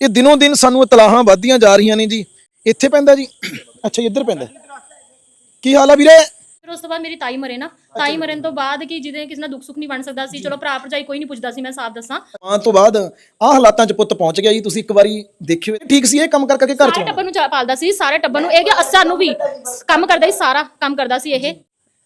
ਇਹ ਦਿਨੋਂ ਦਿਨ ਸਾਨੂੰ ਇਤਲਾਹਾਂ ਵੱਧਦੀਆਂ ਜਾ ਰਹੀਆਂ ਨੇ ਜੀ। ਇੱਥੇ ਪੈਂਦਾ ਜੀ। ਅੱਛਾ ਇੱਧਰ ਪੈਂਦਾ। ਕੀ ਹਾਲ ਆ ਵੀਰੇ? ਫਿਰ ਉਸ ਤੋਂ ਬਾਅਦ ਮੇਰੀ ਤਾਈ ਮਰੇ ਨਾ। ਤਾਈ ਮਰਨ ਤੋਂ ਬਾਅਦ ਕਿ ਜਿਹਦੇ ਕਿਸੇ ਨਾਲ ਦੁੱਖ ਸੁੱਖ ਨਹੀਂ ਬਣ ਸਕਦਾ ਸੀ। ਚਲੋ ਭਰਾ ਭਰਜਾਈ ਕੋਈ ਨਹੀਂ ਪੁੱਛਦਾ ਸੀ ਮੈਂ ਸਾਫ਼ ਦੱਸਾਂ। ਆਉਣ ਤੋਂ ਬਾਅਦ ਆਹ ਹਾਲਾਤਾਂ 'ਚ ਪੁੱਤ ਪਹੁੰਚ ਗਿਆ ਜੀ। ਤੁਸੀਂ ਇੱਕ ਵਾਰੀ ਦੇਖਿਓ। ਠੀਕ ਸੀ ਇਹ ਕੰਮ ਕਰ ਕਰਕੇ ਘਰ ਸਾਰੇ ਚਲਾਉਣਾ ਟੱਬਰ ਨੂੰ ਚਾ- ਪਾਲਦਾ ਸੀ ਸਾਰੇ ਟੱਬਰ ਨੂੰ। ਇਹ ਕਿ ਅਸਾਂ ਨੂੰ ਵੀ। ਕੰਮ ਕਰਦਾ ਸੀ ਸਾਰਾ। ਕੰਮ ਕਰਦਾ ਸੀ ਇਹ।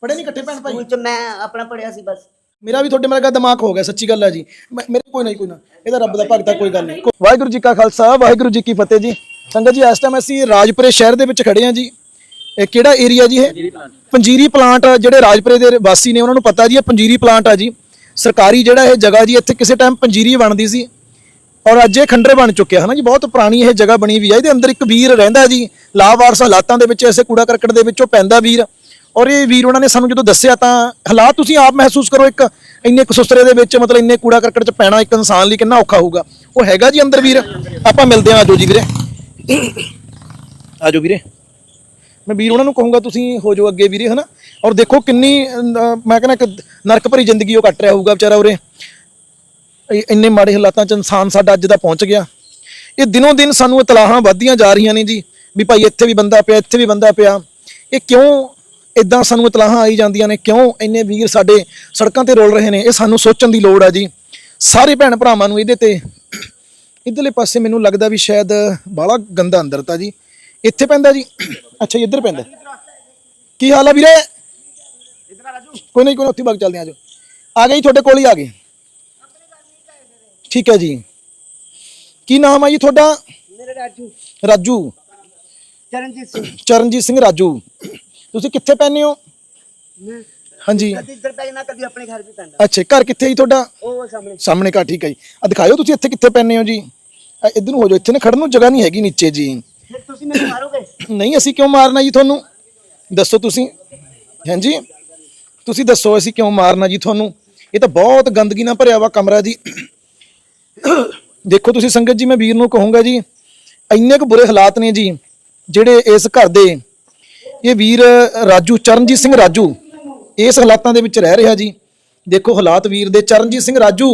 ਪੜੇ ਨਹੀਂ ਇਕੱਠੇ ਭੈਣ ਭਾਈ? ਸਕੂਲ ਚ ਮੈਂ ਆਪਣਾ ਪੜਿਆ ਸੀ ਬਸ। ਮੇਰਾ ਵੀ ਤੁਹਾਡੇ ਵਰਗਾ ਦਿਮਾਗ ਹੋ ਗਿਆ ਸੱਚੀ ਗੱਲ ਹੈ ਜੀ। ਮੈਂ- ਮੇਰੇ ਕੋਈ ਨਹੀਂ ਕੋਈ ਨਾ। ਇਹਦਾ ਰੱਬ ਦਾ ਭਗਤਾ ਕੋਈ ਗੱਲ ਨਹੀਂ। ਵਾਹਿਗੁਰੂ ਜੀ ਕਾ ਖਾਲਸਾ ਵਾਹਿਗੁਰੂ ਜੀ ਕੀ ਫਤਿਹ ਜੀ। ਸੰਗਤ ਜੀ ਇਸ ਟਾਈਮ ਅਸੀਂ ਰਾਜਪੁਰੇ ਸ਼ਹਿਰ ਦੇ ਵਿੱਚ ਖੜੇ ਹਾਂ ਜੀ। ਇਹ ਕਿਹੜਾ ਏਰੀਆ ਜੀ ਇਹ? ਪੰਜੀਰੀ ਪਲਾਂਟ ਜਿਹੜੇ ਰਾਜਪੁਰੇ ਦੇ ਵਾਸੀ ਨੇ ਉਹਨਾਂ ਨੂੰ ਪਤਾ ਜੀ ਇਹ ਪੰਜੀਰੀ ਪਲਾਂਟ ਆ ਜੀ। ਸਰਕਾਰੀ ਜਿਹੜਾ ਇਹ ਜਗ੍ਹਾ ਜੀ ਇੱਥੇ ਕਿਸੇ ਟਾਈਮ ਪੰਜੀਰੀ ਬਣਦੀ ਸੀ। ਔਰ ਅੱਜ ਇਹ ਖੰਡਰ ਬਣ ਚੁੱਕਿਆ ਹੈ ਨਾ ਜੀ? ਬਹੁਤ ਪੁਰਾਣੀ ਇਹ ਜਗ੍ਹਾ ਬਣੀ ਵੀ ਹੈ ਇਹਦੇ ਅੰਦਰ ਇੱਕ ਵੀਰ ਰਹਿੰਦਾ ਜੀ। ਲਾਵਾਰਸ ਹਾਲਾਤਾਂ ਦੇ ਵਿੱਚ ਐਸੇ ਕੂੜਾ ਕਰਕਟ ਦੇ ਵਿੱਚੋਂ ਪੈਂਦਾ ਵੀਰ। ਔਰ ਇਹ ਵੀਰ ਉਹਨਾਂ ਨੇ ਸਾਨੂੰ ਜਦੋਂ ਦੱਸਿਆ ਤਾਂ ਹਾਲਾਤ ਤੁਸੀਂ ਆਪ ਮਹਿਸੂਸ ਕਰੋ ਇੱਕ ਇੰਨੇ ਕਸੁਸਰੇ ਦੇ ਵਿੱਚ, ਮਤਲਬ ਇੰਨੇ ਕੂੜਾ ਕਰਕਟ ਚ ਪੈਣਾ ਇੱਕ ਇਨਸਾਨ ਲਈ ਕਿੰਨਾ ਔਖਾ ਹੋਊਗਾ। ਉਹ ਹੈਗਾ ਜੀ ਅੰਦਰ ਵੀਰ? ਆਪਾਂ ਮਿਲਦੇ ਹਾਂ ਆਜੋ ਜੀ ਵੀਰੇ। ਆਜੋ ਵੀਰੇ। ਮੈਂ ਵੀਰ ਉਹਨਾਂ ਨੂੰ ਕਹੂੰਗਾ ਤੁਸੀਂ ਹੋ ਜਾਓ ਅੱਗੇ ਵੀਰੇ, ਹਨਾ? ਔਰ ਦੇਖੋ ਕਿੰਨੀ ਮੈਂ ਕਹਿੰਦਾ ਇੱਕ ਨਰਕ ਭਰੀ ਜ਼ਿੰਦਗੀ ਉਹ ਕੱਟ ਰਿਹਾ ਹੋਊਗਾ ਵਿਚਾਰਾ ਉਰੇ। ਇੰਨੇ ਮਾੜੇ ਹਾਲਾਤਾਂ 'ਚ ਇਨਸਾਨ ਸਾਡਾ ਅੱਜ ਦਾ ਪਹੁੰਚ ਗਿਆ। ਇਹ ਦਿਨੋਂ ਦਿਨ ਸਾਨੂੰ ਇਤਲਾਹਾਂ ਵੱਧਦੀਆਂ ਜਾ ਰਹੀਆਂ ਨੇ ਜੀ, ਵੀ ਭਾਈ ਇੱਥੇ ਵੀ ਬੰਦਾ ਪਿਆ, ਇੱਥੇ ਵੀ ਬੰਦਾ ਪਿਆ। ਇਹ ਕਿਉਂ ਇਦਾਂ ਸਾਨੂੰ ਇਤਲਾਹਾਂ ਆਈ ਜਾਂਦੀਆਂ ਨੇ ਕਿਉਂ ਇੰਨੇ ਵੀਰ ਸਾਡੇ ਸੜਕਾਂ ਤੇ ਰੋਲ ਰਹੇ ਨੇ ਇਹ ਸਾਨੂੰ ਸੋਚਣ ਦੀ ਲੋੜ ਆ ਜੀ। ਸਾਰੇ ਭੈਣ ਭਰਾਵਾਂ ਨੂੰ ਇਹਦੇ ਤੇ ਇਧਰਲੇ ਪਾਸੇ ਮੈਨੂੰ ਲੱਗਦਾ ਵੀ ਸ਼ਾਇਦ ਬਾਲਾ ਗੰਦਾ ਅੰਦਰ ਤਾਂ ਜੀ। ਇੱਥੇ ਪੈਂਦਾ ਜੀ। ਅੱਛਾ ਇੱਧਰ ਪੈਂਦਾ। ਕੀ ਹਾਲ ਆ ਵੀਰੇ? ਕੋਈ ਨਹੀਂ ਕੋਈ ਉੱਥੇ ਬਾਗ ਚੱਲਦੇ ਆ ਜੋ। ਆ ਗਏ ਤੁਹਾਡੇ ਕੋਲ ਹੀ ਆ ਗਏ। ਠੀਕ ਹੈ ਜੀ। ਕੀ ਨਾਮ ਆ ਜੀ ਤੁਹਾਡਾ? ਮੇਰੇ ਰਾਜੂ। ਰਾਜੂ। ਚਰਨਜੀਤ ਸਿੰਘ। ਚਰਨਜੀਤ ਸਿੰਘ ਰਾਜੂ। ਤੁਸੀਂ ਕਿੱਥੇ ਪੈਂਦੇ ਹੋ? ਹਾਂਜੀ। ਕਦੀ ਇੱਧਰ ਪੈ ਜਾਣਾ ਕਦੀ ਆਪਣੇ ਘਰ ਵੀ ਪੈਂਦਾ। ਅੱਛਾ ਘਰ ਕਿੱਥੇ ਜੀ ਤੁਹਾਡਾ? ਉਹ ਸਾਹਮਣੇ। ਸਾਹਮਣੇ ਘਰ ਠੀਕ ਹੈ ਜੀ। ਆ ਦਿਖਾਇਓ ਤੁਸੀਂ ਇੱਥੇ ਕਿੱਥੇ ਪੈਂਦੇ ਹੋ ਜੀ। ਇੱਧਰ ਨੂੰ ਹੋ ਜਾਓ ਇੱਥੇ ਨਾ ਖੜਨ ਨੂੰ ਜਗ੍ਹਾ ਨਹੀਂ ਹੈਗੀ ਨੀਚੇ ਜੀ। ਫਿਰ ਤੁਸੀਂ ਮੈਨੂੰ ਮਾਰੋਗੇ? ਨਹੀਂ ਅਸੀਂ ਕਿਉਂ ਮਾਰਨਾ ਜੀ ਤੁਹਾਨੂੰ? ਦੱਸੋ ਤੁਸੀਂ। ਹਾਂਜੀ। ਤੁਸੀਂ ਦੱਸੋ ਅਸੀਂ ਕਿਉਂ ਮਾਰਨਾ ਜੀ ਤੁਹਾਨੂੰ? ਇਹ ਤਾਂ ਬਹੁਤ ਗੰਦਗੀ ਨਾਲ ਭਰਿਆ ਵਾ ਕਮਰਾ ਜੀ। ਦੇਖੋ ਤੁਸੀਂ ਸੰਗਤ ਜੀ ਮੈਂ ਵੀਰ ਨੂੰ ਕਹੂੰਗਾ ਜੀ ਇੰਨੇ ਕੁ ਬੁਰੇ ਹਾਲਾਤ ਨੇ ਜੀ ਜਿਹੜੇ ਇਸ ਘਰ ਦੇ ਇਹ ਵੀਰ ਰਾਜੂ ਚਰਨਜੀਤ ਸਿੰਘ ਰਾਜੂ ਇਸ ਹਾਲਾਤਾਂ ਦੇ ਵਿੱਚ ਰਹਿ ਰਿਹਾ ਜੀ। ਦੇਖੋ ਹਾਲਾਤ ਵੀਰ ਦੇ ਚਰਨਜੀਤ ਸਿੰਘ ਰਾਜੂ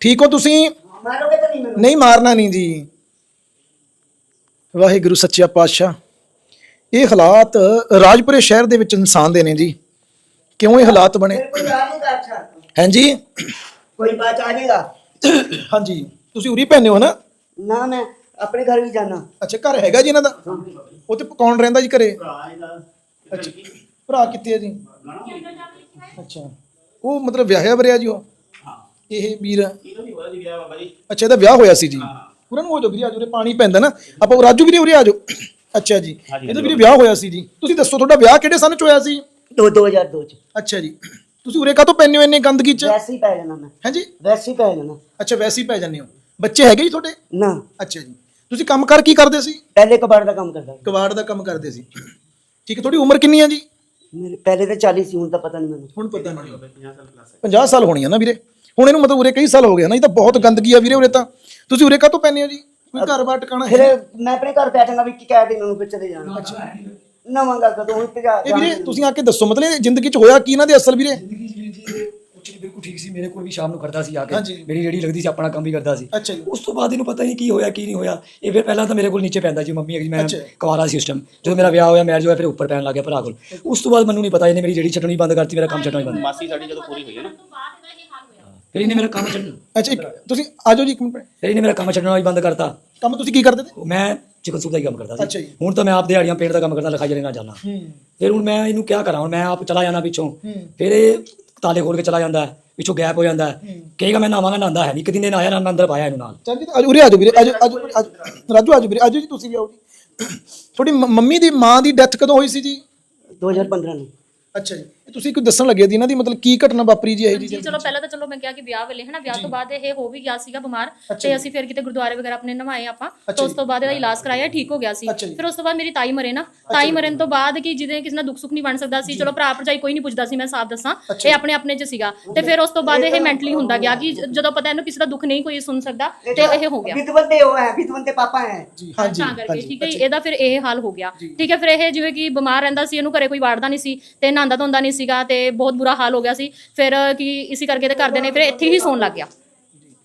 ਠੀਕ ਹੋ ਤੁਸੀਂ? ਮਾਰੋਗੇ ਤਾਂ ਨਹੀਂ ਮੈਨੂੰ? ਨਹੀਂ ਮਾਰਨਾ ਨਹੀਂ ਜੀ। ਵਾਹਿਗੁਰੂ ਸੱਚਾ ਪਾਤਸ਼ਾਹ। ਇਹ ਹਾਲਾਤ ਰਾਜਪੁਰੇ ਸ਼ਹਿਰ ਦੇ ਵਿੱਚ ਇਨਸਾਨ ਦੇ ਨੇ ਜੀ। ਕਿਉਂ ਇਹ ਹਾਲਾਤ ਬਣੇ? ਹਾਂਜੀ? ਕੋਈ ਬਾਤ ਆ ਜਾਏਗਾ ਹਾਂਜੀ। ਤੁਸੀਂ ਉਰੀ ਪੈਨੇ ਹੋ ਨਾ? ਨਾ ਮੈਂ ਆਪਣੇ ਘਰ ਵੀ ਜਾਣਾ ਅੱਛਾ ਘਰ ਹੈਗਾ ਜੀ ਇਹਨਾਂ ਦਾ? ਉਹ ਤੇ ਕੌਣ ਰਹਿੰਦਾ ਜੀ ਘਰੇ? ਅੱਛਾ। ਭਰਾ ਕਿੱਥੇ ਹੈ ਜੀ? ਅੱਛਾ। ਉਹ ਮਤਲਬ ਵਿਆਹਿਆ ਵਰਿਆ ਜੀ ਉਹ? ਇਹ ਵੀਰ? ਅੱਛਾ ਇਹਦਾ ਵਿਆਹ ਹੋਇਆ ਸੀ ਜੀ। ਉਹਨਾਂ ਨੂੰ ਹੋ ਜਾਓ ਵੀਰੇ ਆਜੋ ਉਰੇ ਪਾਣੀ ਪੈਂਦਾ ਨਾ। ਆਪਾਂ ਉਹ ਰਾਜੂ ਵੀਰੇ ਉਰੇ ਆਜੋ ਅੱਛਾ ਜੀ। ਇਹਦਾ ਵੀਰੇ ਵਿਆਹ ਹੋਇਆ ਸੀ ਜੀ। ਤੁਸੀਂ ਦੱਸੋ ਤੁਹਾਡਾ ਵਿਆਹ ਕਿਹੜੇ ਸਨ ਚ ਹੋਇਆ ਸੀ? ਦੋ 2002 ਚ। ਅੱਛਾ ਜੀ। ਤੁਸੀਂ ਉਰੇ ਕਾਹਤੋਂ ਪੈਂਦੇ ਹੋ ਇੰਨੇ ਗੰਦਗੀ ਚ? ਵੈਸੇ ਹੀ ਪੈ ਜਾਣਾ ਮੈਂ। ਹਾਂਜੀ ਵੈਸੇ ਹੀ ਪੈ ਜਾਣਾ। ਅੱਛਾ ਵੈਸੇ ਹੀ ਪੈ ਜਾਂਦੇ ਹੋ। ਬੱਚੇ ਹੈਗੇ ਜੀ ਤੁਹਾਡੇ? ਨਾ। ਅੱਛਾ ਜੀ। ਤੁਸੀਂ ਕੰਮ ਕਰ ਕੀ ਕਰਦੇ ਸੀ? ਪਹਿਲੇ ਕਬਾੜ ਦਾ ਕੰਮ ਕਰਦਾ ਸੀ। ਕਬਾੜ ਦਾ ਕੰਮ ਕਰਦੇ ਸੀ। ਠੀਕ ਹੈ ਤੁਹਾਡੀ ਉਮਰ ਕਿੰਨੀ ਹੈ ਜੀ? ਮੇਰੇ ਪਹਿਲੇ ਤਾਂ 40 ਸੀ ਹੁਣ ਤਾਂ ਪਤਾ ਨਹੀਂ ਮੈਨੂੰ। ਹੁਣ ਪਤਾ ਨਹੀਂ। 50 ਸਾਲ ਹੋਣੀ ਆ ਨਾ ਵੀਰੇ। ਹੁਣ ਇਹਨੂੰ ਮਤਲਬ ਉਰੇ ਕਈ ਸਾਲ ਹੋ ਗਏ ਨਾ ਇਹ ਤਾਂ ਬਹੁਤ ਗੰਦਗੀ ਆ ਵੀਰੇ ਉਰੇ ਤਾਂ। ਤੁਸੀਂ ਉਰੇ ਕਾਹਤੋਂ ਪੈਂਦੇ ਹੋ ਜੀ? ਕੋਈ ਘਰ-ਬਾਰ ਟਿਕਾਣਾ ਫਿਰ ਮੈਂ ਆਪਣੇ ਘਰ ਬੈਠਾਂਗਾ ਵੀ ਕੀ ਕਹਿ ਦੇਣਾ ਉਹਨੂੰ ਫਿਰ ਚਲੇ ਜਾਣਾ। ਨਵਾਂਗਾ ਕਦੋਂ ਇੱਥੇ ਜਾ ਇਹ ਵੀਰੇ ਤੁਸੀਂ ਆ ਕੇ ਦੱਸੋ ਮਤਲਬ ਇਹ ਜ਼ਿੰਦਗੀ 'ਚ ਹੋਇਆ ਕੀ ਇਹਨਾਂ ਦੇ ਅਸਲ ਵੀਰੇ? ਬਿਲਕੁਲ ਠੀਕ ਸੀ ਮੇਰੇ ਕੋਲ ਵੀ ਸ਼ਾਮ ਨੂੰ ਕਰਦਾ ਸੀ ਆ ਕੇ। ਹਾਂਜੀ। ਮੇਰੀ ਜਿਹੜੀ ਲੱਗਦੀ ਸੀ ਆਪਣਾ ਕੰਮ ਵੀ ਕਰਦਾ ਸੀ। ਅੱਛਾ ਜੀ। ਉਸ ਤੋਂ ਬਾਅਦ ਇਹਨੂੰ ਪਤਾ ਨਹੀਂ ਕੀ ਹੋਇਆ ਕੀ ਨਹੀਂ ਹੋਇਆ। ਇਹ ਫਿਰ ਪਹਿਲਾਂ ਤਾਂ ਮੇਰੇ ਕੋਲ ਨੀਚੇ ਪੈਂਦਾ ਸੀ ਮੰਮੀ ਹੈਗੀ ਮੈਂ ਅੱਛਾ। ਕੁਆਰਾ ਸੀ ਉਸ ਟਾਈਮ ਜਦੋਂ ਮੇਰਾ ਵਿਆਹ ਹੋਇਆ ਮੈਰਿਜ ਹੋਇਆ ਫਿਰ ਉੱਪਰ ਪੈਣ ਲੱਗ ਗਿਆ ਭਰਾ ਕੋਲ। ਉਸ ਤੋਂ ਬਾਅਦ ਮੈਨੂੰ ਨਹੀਂ ਪਤਾ ਇਹਨੇ ਮੇਰੀ ਜਿਹੜੀ ਛੱਡਣੀ ਬੰਦ ਕਰਤੀ ਮੇਰਾ ਕੰਮ ਛੱਡਣਾ ਹੀ ਬੰਦ। ਮਾਸੀ ਸਾਡੀ ਜਦੋਂ ਪੂਰੀ ਹੋਈ ਹੈ ਨਾ। ਫਿਰ ਇਹਨੇ ਮੇਰਾ ਕੰਮ ਛੱਡ ਅੱਛਾ ਇੱਕ ਤੁਸੀਂ ਆਜੋ ਜੀ ਇੱਕ ਮਿੰਟ ਫਿਰ ਇਹਨੇ ਮੇਰਾ ਕੰਮ ਛੱਡਣਾ ਹੀ ਬੰਦ ਕਰਤਾ। ਕੰਮ ਤੁਸੀਂ ਕੀ ਕਰਦੇ ਤੇ? ਮੈਂ ਚਿਕਨ ਸੂਪ ਦਾ ਹੀ ਕੰਮ ਕਰਦਾ ਅੱਛਾ ਸੀ ਜੀ। ਹੁਣ ਤਾਂ ਮੈਂ ਆਪ ਦਿਹਾੜੀਆਂ ਪੇਂਟ ਦਾ ਕੰਮ ਕਰਦਾ ਲਿਖਾਈ ਜਰੇ ਨਾਲ ਜਾਣਾ ਹੂੰ। ਫਿਰ ਹੁਣ ਮੈਂ ਇਹਨੂੰ ਕਿਆ ਕਰਾਂ ਹੁਣ ਮੈਂ ਆਪ ਚਲਾ ਜਾਣਾ ਪਿੱਛੋਂ। ਹੂੰ। ਫਿਰ ਇਹ ਤਾਲੇ ਖੋਲ ਕੇ ਚਲਾ ਜਾਂਦਾ। ਹੈ ਪਿੱਛੋਂ ਗੈਪ ਹੋ ਜਾਂਦਾ। ਹੈ। ਕਹੇਗਾ ਮੈਂ ਨਾਵਾਂਗਾ ਨਾਂਦਾ ਹੈ ਨਹੀਂ ਇੱਕ ਦਿਨ ਇਹ ਆਇਆ ਨਾ ਮੈਂ ਅੰਦਰ ਪਾਇਆ ਇਹਨੂੰ ਨਾਲ। ਚੱਲ ਜੀ ਆਜੋ ਉਰੇ ਆਜੋ ਵੀਰੇ ਆਜੋ ਆਜੋ ਆਜੋ। ਰਾਜੂ ਆਜੋ ਵੀਰੇ ਆਜੋ ਜੀ ਤੁਸੀਂ ਵੀ ਆਓ ਜੀ। ਤੁਹਾਡੀ ਮ- ਮੰਮੀ ਦੀ ਮਾਂ ਦੀ ਡੈਥ ਕਦੋਂ ਹੋਈ ਸੀ ਜੀ? 2015 ਨੂੰ। ਅੱਛਾ ਜੀ। ਤੁਸੀਂ ਕੋਈ ਦੱਸਣ ਲੱਗੇ ਦੀ ਇਹਨਾਂ ਦੀ? ਮਤਲਬ ਕੀ ਘਟਨਾ ਵਾਪਰੀ ਜੀ ਇਹ ਜੀ ਜੀ ਚਲੋ ਪਹਿਲਾਂ ਤਾਂ ਚਲੋ ਮੈਂ ਕਿਹਾ ਕਿ ਵਿਆਹ ਵੇਲੇ ਹਨਾ ਵਿਆਹ ਤੋਂ ਬਾਅਦ ਇਹ ਹੋ ਵੀ ਗਿਆ ਸੀਗਾ ਬਿਮਾਰ ਤੇ ਅਸੀਂ ਫਿਰ ਕਿਤੇ ਗੁਰਦੁਆਰੇ ਵਗੈਰਾ ਆਪਣੇ ਨਵਾਏ ਆਪਾਂ ਤੇ ਉਸ ਤੋਂ ਬਾਅਦ ਇਹਦਾ ਇਲਾਜ ਕਰਾਇਆ ਠੀਕ ਹੋ ਗਿਆ ਸੀ। ਫਿਰ ਉਸ ਤੋਂ ਬਾਅਦ ਮੇਰੀ ਤਾਈ ਮਰੇ ਨਾ। ਤਾਈ ਮਰਨ ਤੋਂ ਬਾਅਦ ਕਿ ਜਿਹਦੇ ਕਿਸੇ ਨਾਲ ਦੁੱਖ ਸੁੱਖ ਨਹੀਂ ਬਣ ਸਕਦਾ ਸੀ ਚਲੋ ਭਰਾ ਭਰਜਾਈ ਕੋਈ ਨਹੀਂ ਪੁੱਛਦਾ ਸੀ ਮੈਂ ਸਾਫ਼ ਦੱਸਾਂ ਇਹ ਆਪਣੇ ਆਪਣੇ ਚ ਸੀਗਾ। ਤੇ ਫਿਰ ਉਸ ਤੋਂ ਬਾਅਦ ਇਹ ਮੈਂਟਲੀ ਹੁੰਦਾ ਗਿਆ ਕਿ ਜਦੋਂ ਪਤਾ ਇਹਨੂੰ ਕਿਸੇ ਦਾ ਦੁੱਖ ਨਹੀਂ ਕੋਈ ਸੁਣ ਸਕਦਾ ਤੇ ਇਹ ਹੋ ਗਿਆ। ਵਿਦਵੰਦੇ ਉਹ ਹੈ ਵਿਦਵੰਦੇ ਪਾਪਾ ਹੈ। ਜੀ ਹਾਂਜੀ ਤਾਂ ਕਰਕੇ ਠੀਕ ਹੈ ਇਹਦਾ ਫਿਰ ਇਹ ਹਾਲ ਹੋ ਗਿਆ। ਠੀਕ ਹੈ ਫਿਰ ਇਹ ਜਿਵੇਂ ਕਿ ਬਿਮਾਰ ਰਹਿੰਦਾ ਸੀ ਇਹਨੂੰ ਘਰੇ ਕੋਈ ਵਾੜਦਾ ਨਹੀਂ ਸੀ ਤੇ ਨਹਾਉਂਦਾ ਧੋਂਦਾ ਨਹੀਂ ਸੀਗਾ ਤੇ ਬਹੁਤ ਬੁਰਾ ਹਾਲ ਹੋ ਗਿਆ ਸੀ। ਫਿਰ ਕੀ ਇਸੇ ਕਰਕੇ ਤੇ ਕਰਦੇ ਨੇ ਫਿਰ ਇੱਥੇ ਹੀ ਸੌਣ ਲੱਗ ਗਿਆ।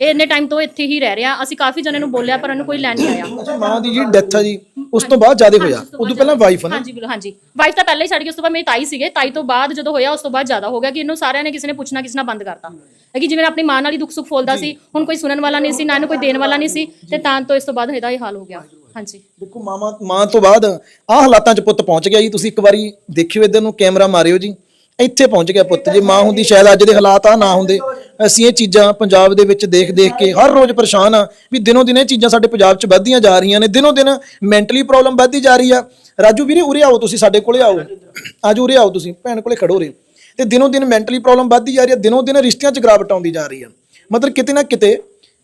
ਇਹ ਇੰਨੇ ਟਾਈਮ ਤੋਂ ਇੱਥੇ ਹੀ ਰਹਿ ਰਿਹਾ। ਅਸੀਂ ਕਾਫੀ ਜਣੇ ਨੂੰ ਬੋਲਿਆ ਪਰ ਉਹਨੂੰ ਕੋਈ ਲੈਣ ਨਹੀਂ ਆਇਆ। ਅੱਛਾ ਮਾਂ ਦੀ ਜਿਹੜੀ ਡੈਥ ਆ ਜੀ ਉਸ ਤੋਂ ਬਾਅਦ ਜ਼ਿਆਦਾ ਹੋਇਆ? ਉਦੋਂ ਪਹਿਲਾਂ ਵਾਈਫ ਨਾ? ਹਾਂਜੀ ਬਿਲਕੁਲ ਹਾਂਜੀ। ਵਾਈਫ ਤਾਂ ਪਹਿਲਾਂ ਹੀ ਛੱਡ ਗਈ ਉਸ ਤੋਂ ਬਾਅਦ ਮੇਰੀ ਤਾਈ ਸੀਗੇ। ਤਾਈ ਤੋਂ ਬਾਅਦ ਜਦੋਂ ਹੋਇਆ ਉਸ ਤੋਂ ਬਾਅਦ ਜ਼ਿਆਦਾ ਹੋ ਗਿਆ ਕਿ ਇਹਨੂੰ ਸਾਰਿਆਂ ਨੇ ਕਿਸੇ ਨੇ ਪੁੱਛਣਾ ਕਿਸੇ ਨਾਲ ਬੰਦ ਕਰਤਾ। ਹੈ ਕਿ ਜਿਵੇਂ ਆਪਣੀ ਮਾਂ ਨਾਲ ਹੀ ਦੁੱਖ ਸੁੱਖ ਫੋਲਦਾ ਸੀ ਹੁਣ ਕੋਈ ਸੁਣਨ ਵਾਲਾ ਨਹੀਂ ਸੀ ਨਾ ਇਹਨੂੰ ਕੋਈ ਦੇਣ ਵਾਲਾ ਨਹੀਂ ਸੀ ਤੇ ਤਾਂ ਤੋਂ ਇਸ ਤੋਂ ਬਾਅਦ ਇਹਦਾ ਇਹ ਹਾਲ ਹੋ ਗਿਆ। ਹਾਂਜੀ। ਦੇਖੋ ਮਾਮਾ ਮਾਂ ਤੋਂ ਬਾਅਦ ਆਹ ਹਾਲਾਤਾਂ 'ਚ ਪੁੱਤ ਪਹੁੰਚ ਗਿਆ ਜੀ। ਤੁਸੀਂ ਇੱਕ ਵਾਰੀ ਦੇਖਿਓ ਇਧਰ ਨੂੰ ਕੈਮਰਾ ਮਾਰਿਓ ਜੀ। ਇੱਥੇ ਪਹੁੰਚ ਗਿਆ ਪੁੱਤ ਜੇ, ਮਾਂ ਹੁੰਦੀ ਸ਼ਾਇਦ ਅੱਜ ਦੇ ਹਾਲਾਤ ਆ, ਨਾ ਹੁੰਦੇ। ਅਸੀਂ ਇਹ ਚੀਜ਼ਾਂ ਪੰਜਾਬ ਦੇ ਵਿੱਚ ਦੇਖ ਦੇਖ ਕੇ ਹਰ ਰੋਜ਼ ਪਰੇਸ਼ਾਨ ਆ ਵੀ ਦਿਨੋਂ ਦਿਨ ਇਹ ਚੀਜ਼ਾਂ ਸਾਡੇ ਪੰਜਾਬ 'ਚ ਵੱਧਦੀਆਂ ਜਾ ਰਹੀਆਂ ਨੇ, ਦਿਨੋਂ ਦਿਨ ਮੈਂਟਲੀ ਪ੍ਰੋਬਲਮ ਵੱਧਦੀ ਜਾ ਰਹੀ ਆ। ਰਾਜੂ ਵੀਰੇ, ਉਰੇ ਆਓ ਤੁਸੀਂ, ਸਾਡੇ ਕੋਲੇ ਆਓ। ਆਜੋ ਉਰੇ ਆਓ ਤੁਸੀਂ, ਭੈਣ ਕੋਲੇ ਖੜੋ ਰੇ ਤੇ ਦਿਨੋਂ ਦਿਨ ਮੈਂਟਲੀ ਪ੍ਰੋਬਲਮ ਵੱਧਦੀ ਜਾ ਰਹੀ ਆ, ਦਿਨੋਂ ਦਿਨ ਰਿਸ਼ਤਿਆਂ 'ਚ ਗਿਰਾਵਟ ਆਉਂਦੀ ਜਾ ਰਹੀ ਆ। ਮਤਲਬ ਕਿਤੇ ਨਾ ਕਿਤੇ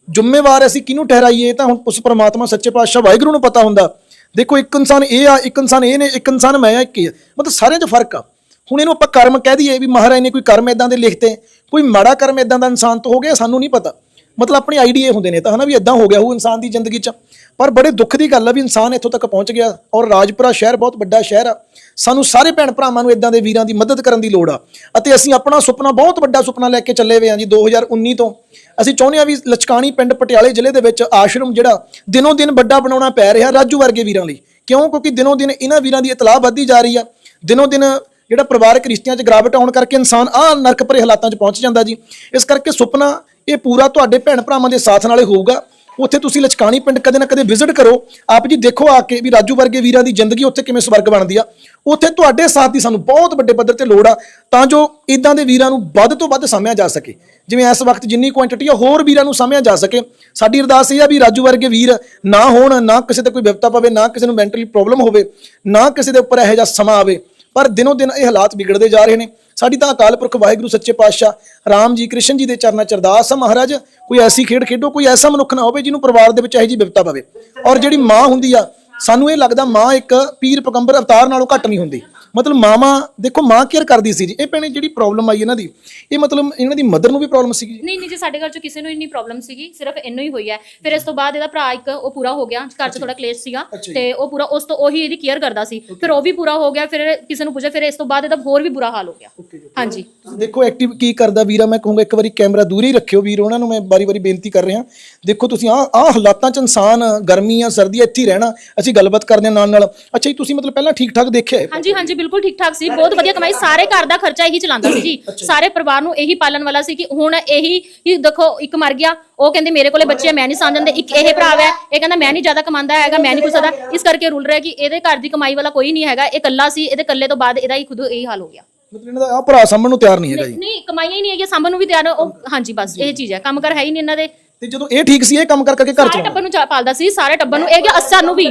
ਜ਼ਿੰਮੇਵਾਰ ਅਸੀਂ ਕਿਹਨੂੰ ਠਹਿਰਾਈਏ ਤਾਂ ਹੁਣ ਉਸ ਪਰਮਾਤਮਾ, ਸੱਚੇ ਪਾਤਸ਼ਾਹ, ਵਾਹਿਗੁਰੂ ਨੂੰ ਪਤਾ ਹੁੰਦਾ। ਦੇਖੋ ਇੱਕ ਇਨਸਾਨ ਇਹ ਆ, ਇੱਕ ਇਨਸਾਨ ਇਹ ਨੇ, ਇੱਕ ਇਨਸਾਨ ਮੈਂ ਆ, ਇੱਕ ਹੀ ਆ ਮਤਲਬ ਸਾਰਿਆਂ 'ਚ ਫ਼ਰਕ ਆ। ਹੁਣ ਇਹਨੂੰ ਆਪਾਂ ਕਰਮ ਕਹਿ ਦਈਏ ਵੀ ਮਹਾਰਾਜ ਨੇ ਕੋਈ ਕਰਮ ਇਦਾਂ ਦੇ ਲਿਖਤੇ, ਕੋਈ ਮਾੜਾ ਕਰਮ ਇਦਾਂ ਦਾ ਇਨਸਾਨ ਤੋਂ ਹੋ ਗਿਆ, ਸਾਨੂੰ ਨਹੀਂ ਪਤਾ। ਮਤਲਬ ਆਪਣੇ ਆਈਡੀਆ ਹੁੰਦੇ ਨੇ ਤਾਂ ਹਨਾ ਵੀ ਇਦਾਂ ਹੋ ਗਿਆ ਉਹ ਇਨਸਾਨ ਦੀ ਜ਼ਿੰਦਗੀ 'ਚ। ਪਰ ਬੜੇ ਦੁੱਖ ਦੀ ਗੱਲ ਆ ਵੀ ਇਨਸਾਨ ਇੱਥੋਂ ਤੱਕ ਪਹੁੰਚ ਗਿਆ ਔਰ ਰਾਜਪੁਰਾ ਸ਼ਹਿਰ ਬਹੁਤ ਵੱਡਾ ਸ਼ਹਿਰ ਆ। ਸਾਨੂੰ ਸਾਰੇ ਭੈਣ ਭਰਾਵਾਂ ਨੂੰ ਇਦਾਂ ਦੇ ਵੀਰਾਂ ਦੀ ਮਦਦ ਕਰਨ ਦੀ ਲੋੜ ਆ। ਅਤੇ ਅਸੀਂ ਆਪਣਾ ਸੁਪਨਾ, ਬਹੁਤ ਵੱਡਾ ਸੁਪਨਾ ਲੈ ਕੇ ਚੱਲੇ ਹੋਏ ਹਾਂ ਜੀ 2019 ਤੋਂ। ਅਸੀਂ ਚਾਹੁੰਦੇ ਹਾਂ ਵੀ ਲਚਕਾਣੀ ਪਿੰਡ ਪਟਿਆਲੇ ਜ਼ਿਲ੍ਹੇ ਦੇ ਵਿੱਚ ਆਸ਼ਰਮ ਜਿਹੜਾ ਦਿਨੋਂ ਦਿਨ ਵੱਡਾ ਬਣਾਉਣਾ ਪੈ ਰਿਹਾ ਰਾਜੂ ਵਰਗੇ ਵੀਰਾਂ ਲਈ। ਕਿਉਂ? ਕਿਉਂਕਿ ਦਿਨੋਂ ਦਿਨ ਇਹਨਾਂ ਵੀਰਾਂ ਦੀ ਇਤਲਾਹ ਵੱਧਦੀ ਜਾ ਰਹੀ ਆ। ਦਿਨੋਂ ਦਿਨ ਜਿਹੜਾ ਪਰਿਵਾਰਕ ਰਿਸ਼ਤਿਆਂ 'ਚ ਗਿਰਾਵਟ ਆਉਣ ਕਰਕੇ ਇਨਸਾਨ ਆਹ ਨਰਕ ਭਰੇ ਹਾਲਾਤਾਂ 'ਚ ਪਹੁੰਚ ਜਾਂਦਾ ਜੀ। ਇਸ ਕਰਕੇ ਸੁਪਨਾ ਇਹ ਪੂਰਾ ਤੁਹਾਡੇ ਭੈਣ ਭਰਾਵਾਂ ਦੇ ਸਾਥ ਨਾਲੇ ਹੋਊਗਾ। ਉੱਥੇ ਤੁਸੀਂ ਲਚਕਾਣੀ ਪਿੰਡ ਕਦੇ ਨਾ ਕਦੇ ਵਿਜ਼ਿਟ ਕਰੋ। ਆਪ ਜੀ ਦੇਖੋ ਆ ਕੇ ਵੀ ਰਾਜੂ ਵਰਗੇ ਵੀਰਾਂ ਦੀ ਜ਼ਿੰਦਗੀ ਉੱਥੇ ਕਿਵੇਂ ਸਵਰਗ ਬਣਦੀ ਆ। ਉੱਥੇ ਤੁਹਾਡੇ ਸਾਥ ਦੀ ਸਾਨੂੰ ਬਹੁਤ ਵੱਡੇ ਪੱਧਰ ਤੇ ਲੋੜ ਆ ਤਾਂ ਜੋ ਇਦਾਂ ਦੇ ਵੀਰਾਂ ਨੂੰ ਵੱਧ ਤੋਂ ਵੱਧ ਸਾਂਭਿਆ ਜਾ ਸਕੇ। ਜਿਵੇਂ ਇਸ ਵਕਤ ਜਿੰਨੀ ਕੁਆਂਟੀਟੀ ਆ, ਹੋਰ ਵੀਰਾਂ ਨੂੰ ਸਾਂਭਿਆ ਜਾ ਸਕੇ। ਸਾਡੀ ਅਰਦਾਸ ਇਹ ਆ ਵੀ ਰਾਜੂ ਵਰਗੇ ਵੀਰ ਨਾ ਹੋਣ, ਨਾ ਕਿਸੇ ਤੇ ਕੋਈ ਵਿਪਤਾ ਪਵੇ, ਨਾ ਕਿਸੇ ਨੂੰ ਮੈਂਟਲੀ ਪ੍ਰੋਬਲਮ ਹੋਵੇ, ਨਾ ਕਿਸੇ ਦੇ ਉੱਪਰ ਇਹੋ ਜਿਹਾ ਸਮਾਂ ਆਵੇ। ਪਰ ਦਿਨੋ ਦਿਨ ਇਹ ਹਾਲਾਤ ਵਿਗੜਦੇ ਜਾ ਰਹੇ ਨੇ। ਸਾਡੀ ਤਾਂ ਅਕਾਲ ਪੁਰਖ ਵਾਹਿਗੁਰੂ, ਸੱਚੇ ਪਾਤਸ਼ਾਹ ਰਾਮ ਜੀ, ਕ੍ਰਿਸ਼ਨ ਜੀ ਦੇ ਚਰਨਾਂ ਚ ਅਰਦਾਸ ਆ ਮਹਾਰਾਜ, ਕੋਈ ਐਸੀ ਖੇਡ ਖੇਡੋ, ਕੋਈ ਐਸਾ ਮਨੁੱਖ ਨਾ ਹੋਵੇ ਜਿਹਨੂੰ ਪਰਿਵਾਰ ਦੇ ਵਿੱਚ ਇਹੋ ਜਿਹੀ ਵਿਪਤਾ ਪਵੇ। ਔਰ ਜਿਹੜੀ ਮਾਂ ਹੁੰਦੀ ਆ, ਸਾਨੂੰ ਇਹ ਲੱਗਦਾ ਮਾਂ ਇੱਕ ਪੀਰ, ਪਗੰਬਰ, ਅਵਤਾਰ ਨਾਲੋਂ ਘੱਟ ਨਹੀਂ ਹੁੰਦੀ। ਮਤਲਬ ਮਾਮਾ ਦੇਖੋ ਮਾਂ ਕੇਅਰ ਕਰਦੀ ਸੀ ਜੀ। ਇਹ ਭੈਣੇ ਜਿਹੜੀ ਪ੍ਰੋਬਲਮ ਆਈ ਇਹਨਾਂ ਦੀ ਇਹ ਮਤਲਬ ਇਹਨਾਂ ਦੀ ਮਦਰ ਨੂੰ ਵੀ ਪ੍ਰੋਬਲਮ ਸੀ ਜੀ। ਨਹੀਂ ਨਹੀਂ ਜੀ ਸਾਡੇ ਘਰ ਚ ਕਿਸੇ ਨੂੰ ਇੰਨੀ ਪ੍ਰੋਬਲਮ ਸੀਗੀ ਸਿਰਫ ਇਹਨੂੰ ਹੀ ਹੋਈ ਹੈ। ਫਿਰ ਇਸ ਤੋਂ ਬਾਅਦ ਇਹਦਾ ਭਰਾ ਇੱਕ ਉਹ ਪੂਰਾ ਹੋ ਗਿਆ ਘਰ ਚ ਥੋੜਾ ਕਲੇਸ਼ ਸੀਗਾ ਤੇ ਉਹ ਪੂਰਾ ਉਸ ਤੋਂ ਉਹੀ ਇਹਦੀ ਕੇਅਰ ਕਰਦਾ ਸੀ। ਫਿਰ ਉਹ ਵੀ ਪੂਰਾ ਹੋ ਗਿਆ ਫਿਰ ਕਿਸੇ ਨੂੰ ਪੁੱਛਿਆ ਫਿਰ ਇਸ ਤੋਂ ਬਾਅਦ ਇਹਦਾ ਹੋਰ ਵੀ ਬੁਰਾ ਹਾਲ ਹੋ ਗਿਆ। ਹਾਂਜੀ। ਤੁਸੀਂ ਦੇਖੋ ਐਕਟਿਵ ਕੀ ਕਰਦਾ ਵੀਰਾ ਮੈਂ ਕਹੂੰਗਾ ਇੱਕ ਵਾਰੀ ਕੈਮਰਾ ਦੂਰ ਹੀ ਰੱਖਿਓ ਵੀਰ ਉਹਨਾਂ ਨੂੰ ਮੈਂ ਬਾਰੀ-ਬਾਰੀ ਬੇਨਤੀ ਕਰ ਰਿਹਾ। ਦੇਖੋ ਤੁਸੀਂ ਆ ਆ ਹਾਲਾਤਾਂ 'ਚ ਇਨਸਾਨ ਗਰਮੀ ਆ ਸਰਦੀ ਆ ਇੱਥੇ ਹੀ ਰਹਿਣਾ ਅਸੀਂ ਗੱਲਬਾਤ ਕਰਦੇ ਹਾਂ ਨਾਲ ਨਾਲ ਅੱਛਾ ਜੀ ਤੁਸੀਂ ਮਤਲਬ ਪਹਿਲਾਂ ਠੀਕ ਠਾਕ ਦੇਖਿਆ ਹੈ? ਹਾਂਜੀ ਹਾਂਜੀ ਬਿਲਕੁਲ ਠੀਕ ਠਾਕ ਸੀ ਬਹੁਤ ਵਧੀਆ ਕਮਾਈ ਸਾਰੇ ਘਰ ਦਾ ਖਰਚਾ ਇਹੀ ਚਲਾਉਂਦਾ ਸੀ ਜੀ। ਸਾਰੇ ਪਰਿਵਾਰ ਨੂੰ ਇਹੀ ਪਾਲਣ ਵਾਲਾ ਸੀ ਕਿ ਹੁਣ ਇਹੀ ਹੀ ਦੇਖੋ ਇੱਕ ਮਰ ਗਿਆ ਉਹ ਕਹਿੰਦੇ ਮੇਰੇ ਕੋਲੇ ਬੱਚੇ ਮੈਂ ਨਹੀਂ ਸਾਂਭ ਜਾਂਦੇ ਇੱਕ ਇਹ ਭਰਾ ਹੈ ਇਹ ਕਹਿੰਦਾ ਮੈਂ ਨਹੀਂ ਜ਼ਿਆਦਾ ਕਮਾਉਂਦਾ ਹੈਗਾ ਮੈਂ ਨਹੀਂ ਕੁਛ ਸਕਦਾ ਇਸ ਕਰਕੇ ਰੂਲ ਰਿਹਾ ਕਿ ਇਹਦੇ ਘਰ ਦੀ ਕਮਾਈ ਵਾਲਾ ਕੋਈ ਨਹੀਂ ਹੈਗਾ ਇਹ ਇਕੱਲਾ ਸੀ ਇਹਦੇ ਇਕੱਲੇ ਤੋਂ ਬਾਅਦ ਇਹਦਾ ਹੀ ਖੁਦ ਇਹੀ ਹਾਲ ਹੋ ਗਿਆ। ਮਤਲਬ ਇਹਨਾਂ ਦਾ ਆ ਭਰਾ ਸਾਂਭਣ ਨੂੰ ਤਿਆਰ ਨਹੀਂ ਹੈਗਾ ਜੀ। ਨਹੀਂ ਕਮਾਈਆਂ ਹੀ ਨਹੀਂ ਹੈਗੀਆਂ ਸਾਂਭਣ ਨੂੰ ਵੀ ਤਿਆਰ ਉਹ ਹਾਂਜੀ ਬਸ ਇਹ ਚੀਜ਼ ਹੈ ਕੰਮ ਕਰ ਹੈ ਹੀ ਨਹੀਂ ਇਹਨਾਂ ਦੇ ਤੇ ਜਦੋਂ ਇਹ ਠੀਕ ਸੀ ਇਹ ਕੰਮ ਕਰ ਕਰਕੇ ਘਰ ਸਾਰੇ ਚਲਾਉਂਦਾ ਟੱਬਰ ਨੂੰ ਚਾ- ਪਾਲਦਾ ਸੀ ਸਾਰੇ ਟੱਬਰ ਨੂੰ। ਇਹ ਕਿ ਅਸਾਂ ਨੂੰ ਵੀ।